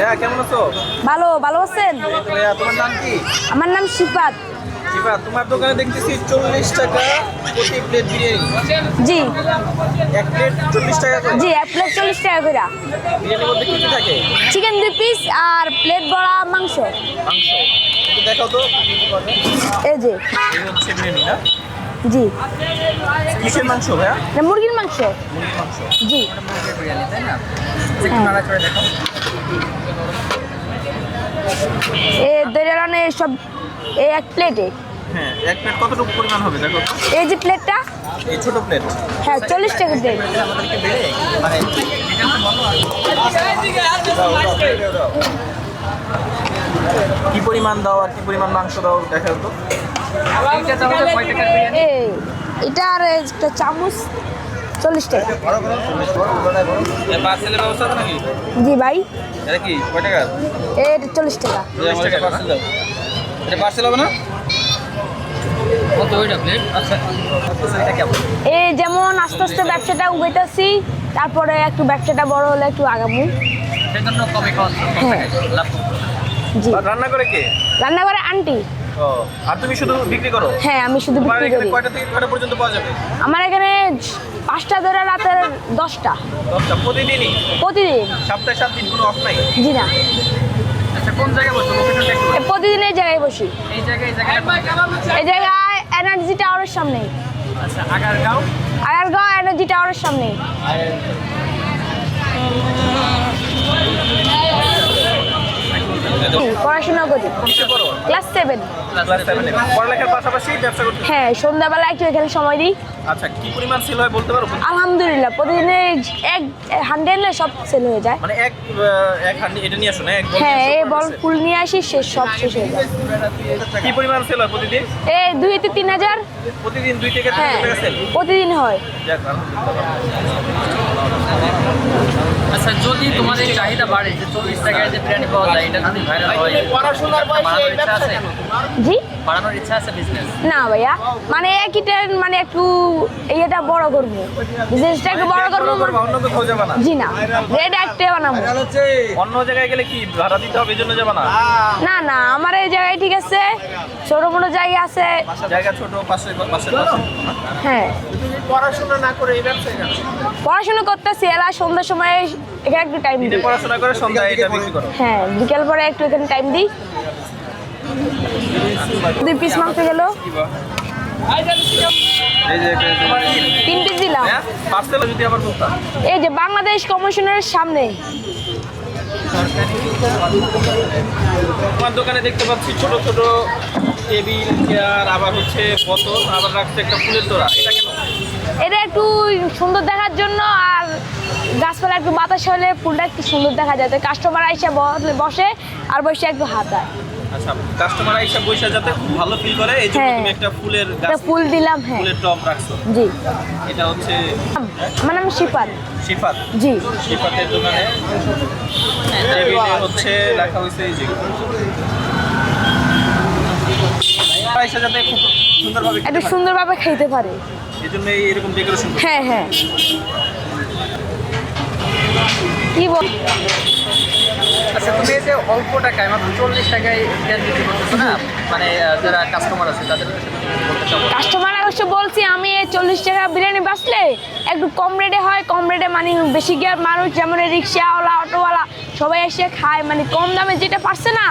ভাইয়া কেমন আছো? ভালো ভালো আছেন? ভাইয়া তোমার নাম কি? আমার নাম শিপাত তোমার দোকানে দেখতেছি চল্লিশ টাকা প্রতি প্লেট বিরিয়ানি। জি। এক প্লেট চল্লিশ টাকা জি এক প্লেট চল্লিশ টাকা করে বিরিয়ানির মধ্যে কি কি থাকে? চিকেন দুই পিস আর প্লেট বড়া মাংস। মাংস। দেখাও তো এই যে। এই হচ্ছে বিরিয়ানি না? জি। কিসের মাংস ভাইয়া? মুরগির মাংস। মুরগির মাংস। জি। বিরিয়ানি তাই না? হ্যাঁ। দেখো এ দৈরানে সব এই এক প্লেটে হ্যাঁ এক প্লেট কতটুকু পরিমাণ হবে দেখো? এই যে প্লেটটা এই ছোট প্লেট হ্যাঁ চল্লিশ টাকা প্লেট মানে কি পরিমাণ দাও আর কি পরিমাণ মাংস দাও দেখাও তো। এটা আর একটা চামচ। চল্লিশ টাকা। জি ভাই। এটা চল্লিশ টাকা। এই যেমন আস্তে আস্তে ব্যবসাটা উগাইতেছি তারপরে একটু ব্যবসাটা বড় হলে একটু আগামু। খাওয়া হ্যাঁ। রান্না করে কে রান্না করে আন্টি আর তুমি শুধু বিক্রি করো? হ্যাঁ আমি শুধু বিক্রি করি। কয়টা থেকে কয়টা পর্যন্ত পাওয়া যাবে? আমার এখানে পাঁচটা ধরে রাতের দশটা। দশটা প্রতিদিনই? প্রতিদিন। সপ্তাহে সাত দিন কোনো অফ নাই? জি না। আচ্ছা কোন জায়গায় বসো? লোকেশনটা একটু প্রতিদিন এই জায়গায় বসি। এই জায়গায় এই জায়গায় এই জায়গায় এনার্জি টাওয়ারের সামনে আচ্ছা আগারগাঁও? আগারগাঁও এনার্জি টাওয়ারের সামনে পড়াশোনা করি। ক্লাস সেভেন পড়ালেখার পাশাপাশি ব্যবসা করতে হ্যাঁ সন্ধ্যাবেলা একটু এখানে সময় দিই। আচ্ছা কি পরিমাণ সেল হয় বলতে পারো? আলহামদুলিল্লাহ প্রতিদিনে এক হান্ড্রেড সব সেল হয়ে যায়। মানে এক এক হান্ডি এটা নিয়ে আসো না হ্যাঁ এই বল ফুল নিয়ে আসি শেষ সব শেষ হয়ে যায়। কি পরিমাণ সেল হয় প্রতিদিন? এই দুই থেকে তিন হাজার। প্রতিদিন দুই থেকে তিন হ্যাঁ সেল প্রতিদিন হয়। আচ্ছা যদি তোমাদের চাহিদা বাড়ে যে চল্লিশ টাকায় যে বিরিয়ানি পাওয়া যায় এটা যদি ভাইরাল হয় বাড়ানোর ইচ্ছা আছে? জি? বাড়ানোর ইচ্ছা আছে বিজনেস না ভাইয়া মানে একই ট্রেন মানে একটু ইয়েটা বড় করব। বিজনেসটা একটু বড় করব। অন্য কোথাও যাবা না। জি না রেড একটা বানাবো। অন্য জায়গায় গেলে কি ভাড়া দিতে হবে এই জন্য না? না না আমার এই জায়গায় ঠিক আছে ছোট মোটো জায়গা আছে। জায়গা ছোট পাশে পাশে হ্যাঁ। পড়াশোনা না করে এই পড়াশোনা করতেছি এলা সন্ধ্যার সময় এখানে একটু টাইম দিই। পড়াশোনা করে সন্ধ্যায় এটা বিক্রি করো। হ্যাঁ বিকেল পরে একটু এখানে টাইম দিই। দুই পিস মাংস গেল এই যে তিন পিস দিলাম। হ্যাঁ পার্সেল যদি আবার বলতাম এই যে বাংলাদেশ কমিশনারের সামনে। তোমার দোকানে দেখতে পাচ্ছি ছোট ছোট টেবিল চেয়ার আবার হচ্ছে বোতল আবার রাখছে একটা ফুলের তোড়া। এটা কেন? এটা একটু সুন্দর দেখার জন্য আর গাছপালা একটু বাতাস হলে ফুলটা একটু সুন্দর দেখা যায়। তো কাস্টমার আইসা ব- বসে আর বসে একটু হাতায় আচ্ছা কাস্টমার আইসা যাতে ভালো ফিল করে এই জন্য হ্যাঁ। তুমি একটা ফুলের গাছ ফুল দিলাম হ্যাঁ। ফুলের টব রাখছো। জি। এটা হচ্ছে আমার নাম শিপাত শিফাত? জি। শিফাতের দোকানে। টেবিলে হচ্ছে রাখা হয়েছে এই যে। আইসা যাতে খুব সুন্দরভাবে একটু পারে। সুন্দরভাবে খাইতে পারে। এই জন্য এই এরকম ডেকোরেশন হ্যাঁ হ্যাঁ। কি বল? আচ্ছা তুমি এই যে অল্প টাকায় মাত্র চল্লিশ টাকায় বিক্রি করতেছো না? মানে যারা কাস্টমার আছে তাদের কাস্টমার অবশ্য বলছি আমি চল্লিশ টাকা বিরিয়ানি বাঁচলে একটু কম রেটে হয় কম রেটে মানে বেশি গিয়ে মানুষ যেমন রিক্সাওয়ালা অটোওয়ালা সবাই এসে খায়। মানে কম দামে যেটা পারছে না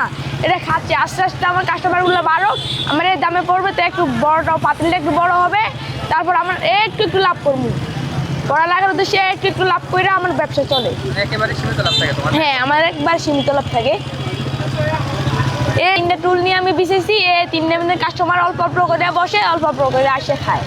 এটা খাচ্ছে। আস্তে আস্তে আমার কাস্টমারগুলো বাড়ো আমার এই দামে পড়বে তো একটু বড়টা পাতিলটা একটু বড় হবে। তারপর আমার একটু একটু লাভ করব। পড়ালেখার উদ্দেশ্যে একটু একটু লাভ করে আমার ব্যবসা চলে। একেবারে সীমিত লাভ থাকে তোমার। হ্যাঁ আমার একবার সীমিত লাভ থাকে। এই তিনটা টুল নিয়ে আমি বিছেছি এই তিনটে কাস্টমার অল্প অল্প করে বসে অল্প অল্প করে আসে খায়।